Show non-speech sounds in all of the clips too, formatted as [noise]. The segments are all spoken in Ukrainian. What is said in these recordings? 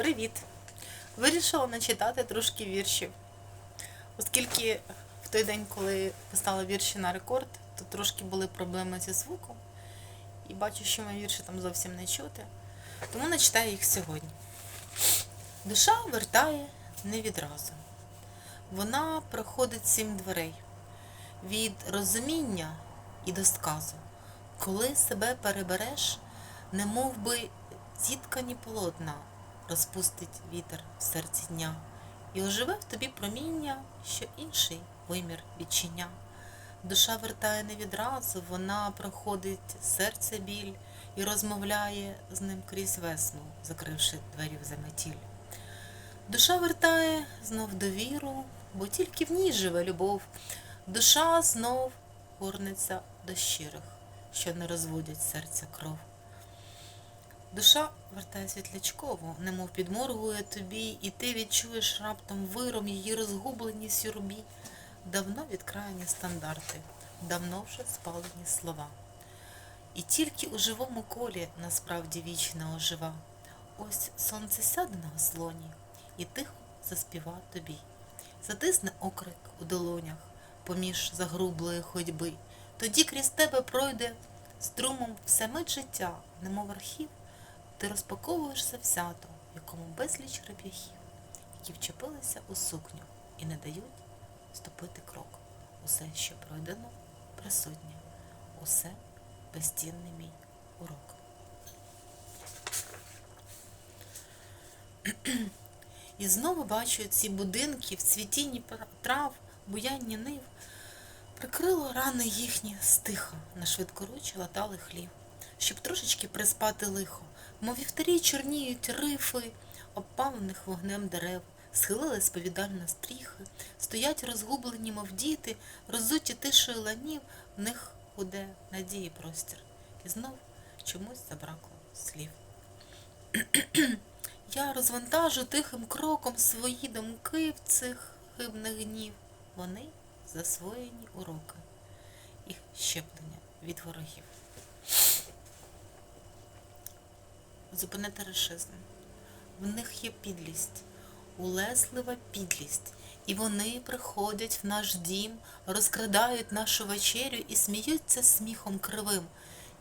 Привіт! Вирішила начитати трошки віршів. Оскільки в той день, коли писала вірші на рекорд, то трошки були проблеми зі звуком. І бачу, що мої вірші там зовсім не чути. Тому начитаю їх сьогодні. Душа вертає не відразу. Вона проходить сім дверей від розуміння і до сказу. Коли себе перебереш, не мов би зіткані полотна розпустить вітер в серці дня, і оживе в тобі проміння, що інший вимір відчиня. Душа вертає не відразу, вона проходить серце біль і розмовляє з ним крізь весну, закривши двері в заметіль. Душа вертає знов довіру, бо тільки в ній живе любов. Душа знов горнеться до щирих, що не розводять серця кров. Душа вертає світлячково, немов підморгує тобі, і ти відчуєш раптом виром її розгубленість юрбі. Давно відкраєні стандарти, давно вже спалені слова. І тільки у живому колі насправді вічна ожива. Ось сонце сяде на ослоні і тихо заспіва тобі. Затисне окрик у долонях поміж загрублої ходьби. Тоді крізь тебе пройде струмом все мить життя, немов архів, ти розпаковуєшся в сято, в якому безліч реп'яхів, які вчепилися у сукню і не дають ступити крок. Усе, що пройдено, присутнє, усе безцінний мій урок. І знову бачу ці будинки в цвітінні трав, буянні нив. Прикрило рани їхні стиха, на швидкоручі латали хлів, щоб трошечки приспати лихо, мов вівтарі чорніють рифи, обпалених вогнем дерев, схилили сповідально стріхи, стоять розгублені, мов діти, розуті тишою ланів, в них гуде надії простір. І знов чомусь забракло слів. [clears throat] Я розвантажу тихим кроком свої думки в цих хибних днів. Вони засвоєні уроки, їх щеплення від ворогів. Зупинити рашизм. В них є підлість, улеслива підлість, і вони приходять в наш дім, розкрадають нашу вечерю і сміються сміхом кривим,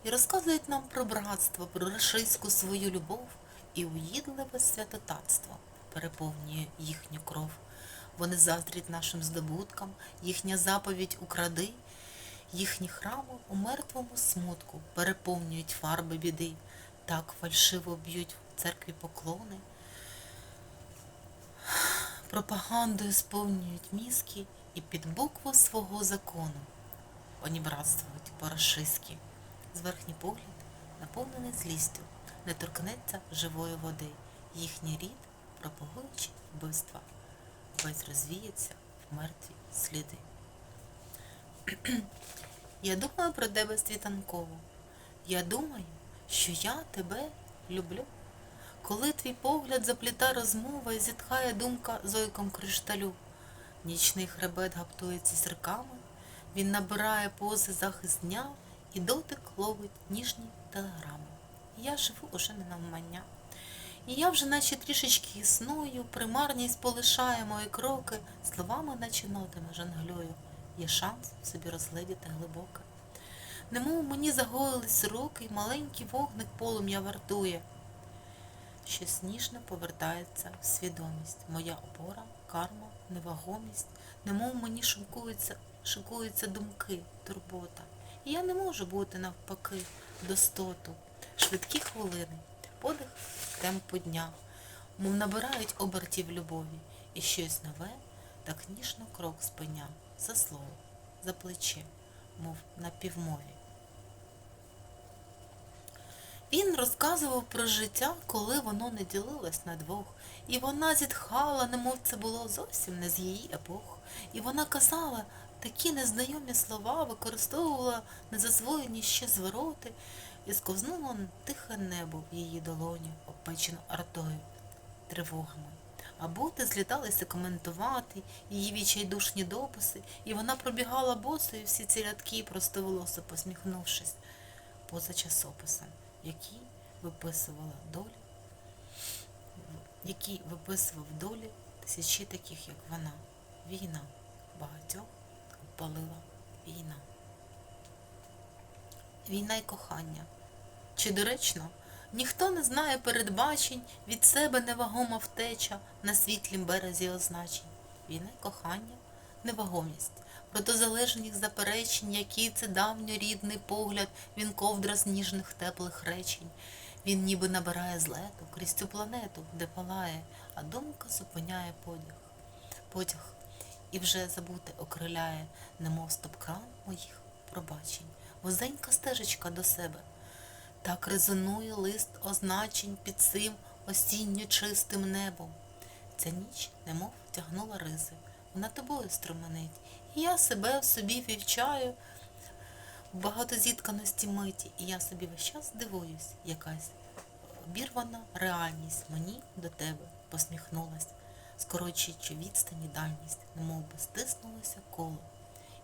і розказують нам про братство, про рашистську свою любов, і уїдливе святотатство переповнює їхню кров. Вони заздрять нашим здобуткам, їхня заповідь укради, їхні храми у мертвому смутку переповнюють фарби біди, так фальшиво б'ють в церкві поклони, пропагандою сповнюють мізки і під букву свого закону понібратствують по-рашистськи. Зверхній погляд, наповнений злістю, не торкнеться живої води. Їхній рід, пропагуючи вбивства, весь розвіється в мертві сліди. [clears throat] Я думаю про тебе світанково. Я думаю, що я тебе люблю. Коли твій погляд запліта розмова і зітхає думка зойком кришталю, нічний хребет гаптується сірками, він набирає пози захист дня і дотик ловить ніжні телеграми. Я живу уже не навмання. І я вже наче трішечки існую, примарність полишає мої кроки, словами наче нотами жонглюю. Є шанс собі розгледіти глибоке. Немов мені загоїлись руки, і маленький вогник полум'я вартує. Щось ніжно повертається в свідомість. Моя опора, карма, невагомість, немов мені шикуються, шикуються думки, турбота. І я не можу бути навпаки достоту. Швидкі хвилини, подих темпу дня, мов набирають обертів любові, і щось нове так ніжно крок спиня, за слово, за плече, мов на півмові. Він розказував про життя, коли воно не ділилось на двох, і вона зітхала, немов це було зовсім не з її епох. І вона казала такі незнайомі слова, використовувала незасвоєні ще звороти, і сковзнуло тихе небо в її долоні, обпечено артою, тривогами. А боти зліталися коментувати її відчайдушні дописи, і вона пробігала босою всі ці рядки, простоволосо посміхнувшись, поза часописом, який виписувала долі який виписував долі тисячі таких, як вона. Війна. Багатьох палила війна. Війна й кохання. Чи доречно? Ніхто не знає передбачень, від себе невагома втеча на світлім березі означень. Війна й кохання, невагомість, протизалежних заперечень, який це давньорідний погляд, він ковдра з ніжних теплих речень. Він ніби набирає злету крізь цю планету, де палає, а думка зупиняє подяг. Потяг і вже забути окриляє, немов стопкран моїх пробачень, вузенька стежечка до себе. Так резонує лист означень під цим осінньо чистим небом. Ця ніч немов тягнула ризи, вона тобою струменить, і я себе в собі вівчаю в багатозітканості миті, і я собі весь час дивуюсь, якась обірвана реальність мені до тебе посміхнулась, скорочуючи відстань і дальність, немов би стиснулося коло,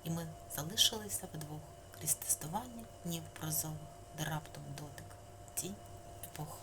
і ми залишилися вдвох крізь тестування днів прозових, де раптом дотик тінь епох.